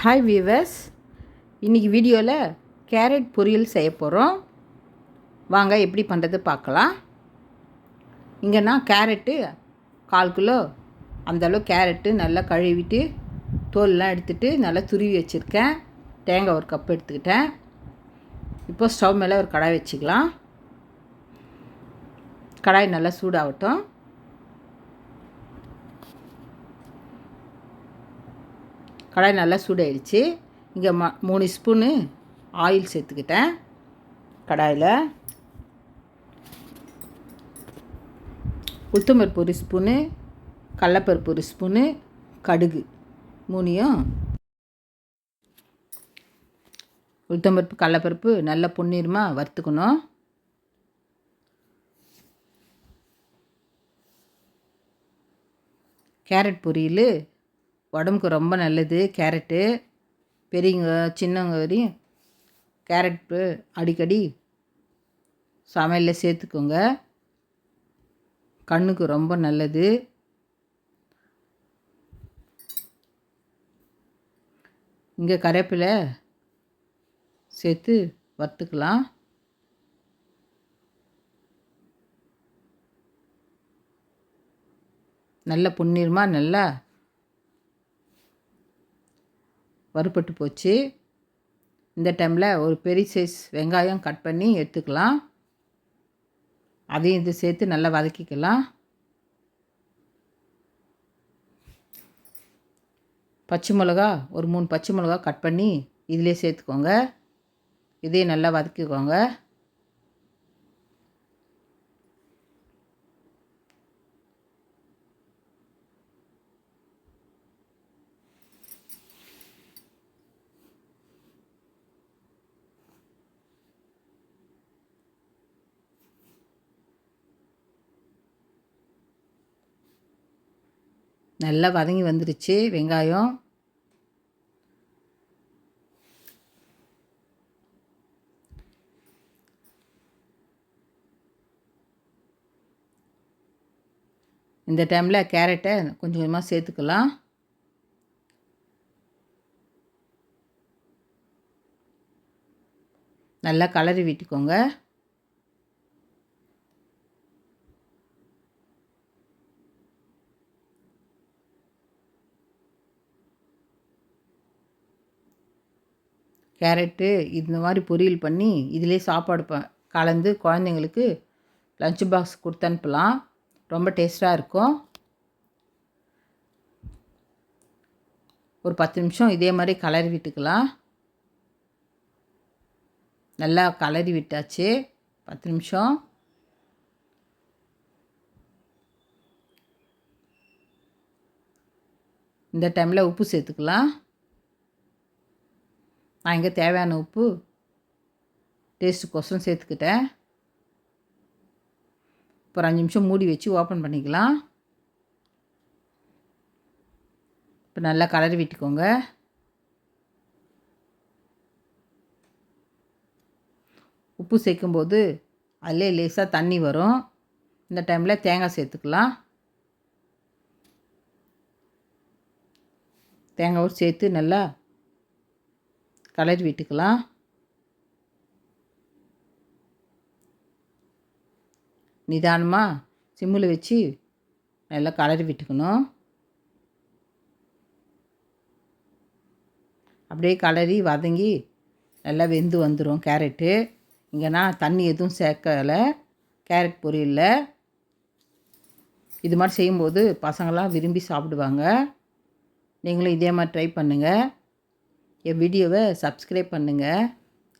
Hi viewers இன்றைக்கி வீடியோவில் carrot பொரியல் செய்ய போகிறோம் வாங்க எப்படி பண்ணுறது பார்க்கலாம். இங்கே நான் கேரட்டு கால் கிலோ அந்தளவு கேரட்டு நல்லா கழுவிட்டு தோல்லாம் எடுத்துகிட்டு நல்லா துருவி வச்சுருக்கேன். தேங்காய் ஒரு கப் எடுத்துக்கிட்டேன். இப்போ ஸ்டவ் மேலே ஒரு கடாய் வச்சுக்கலாம். கடாய் நல்லா சூடாகட்டும். கடாய் நல்லா சூடாயிடுச்சு. இங்கே ம மூணு ஸ்பூனு ஆயில் சேர்த்துக்கிட்டேன். கடாயில். உளுத்தம்பருப்பு ஒரு ஸ்பூனு கடலப்பருப்பு ஒரு ஸ்பூனு கடுகு மூணையும். உளுத்தம்பருப்பு கடலப்பருப்பு நல்லா பொன்னிறமாக வறுத்துக்கணும். கேரட் பொரியல் உடம்புக்கு ரொம்ப நல்லது கேரட்டு பெரியவங்க சின்னவங்க வரையும் கேரட்டு அடிக்கடி சமையலில் சேர்த்துக்கோங்க. கண்ணுக்கு ரொம்ப நல்லது. இங்கே கருவேப்பிலை சேர்த்து வறுத்துக்கலாம். நல்ல புண்ணியமாக நல்லா வறுபட்டு போச்சு. இந்த டைமில் ஒரு பெரிய சைஸ் வெங்காயம் கட் பண்ணி எடுத்துக்கலாம். அதையும் இது சேர்த்து நல்லா வதக்கிக்கலாம். பச்சை மிளகா ஒரு மூணு பச்சை மிளகா கட் பண்ணி இதிலே சேர்த்துக்கோங்க. இதையும் நல்லா வதக்கிக்கோங்க. நல்லா வதங்கி வந்துருச்சு. வெங்காயம். இந்த டைமில் கேரட்டை கொஞ்சம் கொஞ்சமாக சேர்த்துக்கலாம். நல்லா கலரி விட்டுக்கோங்க. கேரட்டு இந்த மாதிரி பொரியல் பண்ணி இதிலே சாப்பாடு ப கலந்து குழந்தைங்களுக்கு லஞ்ச் பாக்ஸ் கொடுத்து அனுப்பலாம். ரொம்ப டேஸ்ட்டாக இருக்கும். ஒரு பத்து நிமிஷம் இதே மாதிரி கலரி விட்டுக்கலாம். நல்லா கலரி விட்டாச்சு. பத்து நிமிஷம். இந்த டைமில் உப்பு சேர்த்துக்கலாம். நான் இங்கே தேவையான உப்பு டேஸ்ட்டு சேர்த்துக்கிட்டேன். இப்போ ஒரு அஞ்சு நிமிஷம் மூடி வச்சு ஓப்பன் பண்ணிக்கலாம். இப்போ நல்லா கலரி விட்டுக்கோங்க. உப்பு சேர்க்கும்போது அதிலே லேசாக தண்ணி வரும். இந்த டைமில் தேங்காய் சேர்த்துக்கலாம். தேங்காவும் சேர்த்து நல்லா கலர் விட்டுக்கலாம். நிதானமாக சிம்மில் வச்சு நல்லா கலரி விட்டுக்கணும். அப்படியே கலரி வதங்கி நல்லா வெந்து வந்துடும் கேரட்டு. இங்கே நான் தண்ணி எதுவும் சேர்க்கலை. கேரட் பொரியலில் இது மாதிரி செய்யும்போது பசங்களாம் விரும்பி சாப்பிடுவாங்க. நீங்களும் இதே மாதிரி ட்ரை பண்ணுங்கள் என் வீடியோவை சப்ஸ்கிரைப் பண்ணுங்கள்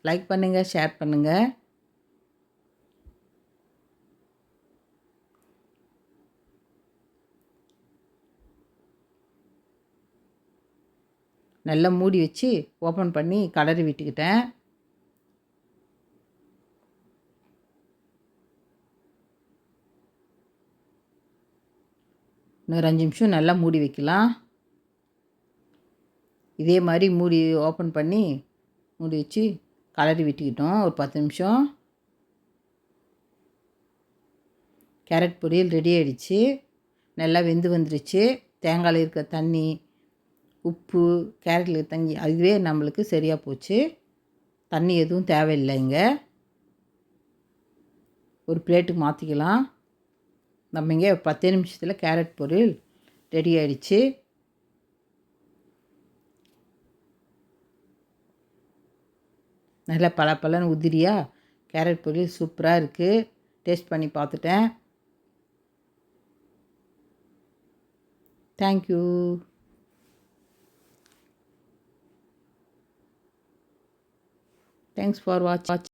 லைக் பண்ணுங்கள் ஷேர் பண்ணுங்கள் நல்லா மூடி வச்சு ஓப்பன் பண்ணி கலரி விட்டுக்கிட்டேன். இன்னொரு அஞ்சு நிமிஷம் நல்லா மூடி வைக்கலாம். இதே மாதிரி மூடி ஓப்பன் பண்ணி மூடி வச்சு கலரி விட்டுக்கிட்டோம். ஒரு பத்து நிமிஷம். கேரட் பொரியல் ரெடி ஆகிடுச்சு நல்லா வெந்து வந்துருச்சு. தேங்காயில் இருக்க தண்ணி உப்பு கேரட்டில் தங்கி அதுவே நம்மளுக்கு சரியாக போச்சு. தண்ணி எதுவும் தேவையில்லை இங்கே. ஒரு பிளேட்டுக்கு மாற்றிக்கலாம் நம்ம இங்கே பத்தே நிமிஷத்தில் கேரட் பொரியல் ரெடி ஆகிடுச்சு நல்லா பல பலன்னு உதிரியா? கேரட் பொரியல் சூப்பராக இருக்குது டேஸ்ட் பண்ணி பார்த்துட்டேன் thank you thanks for watch watch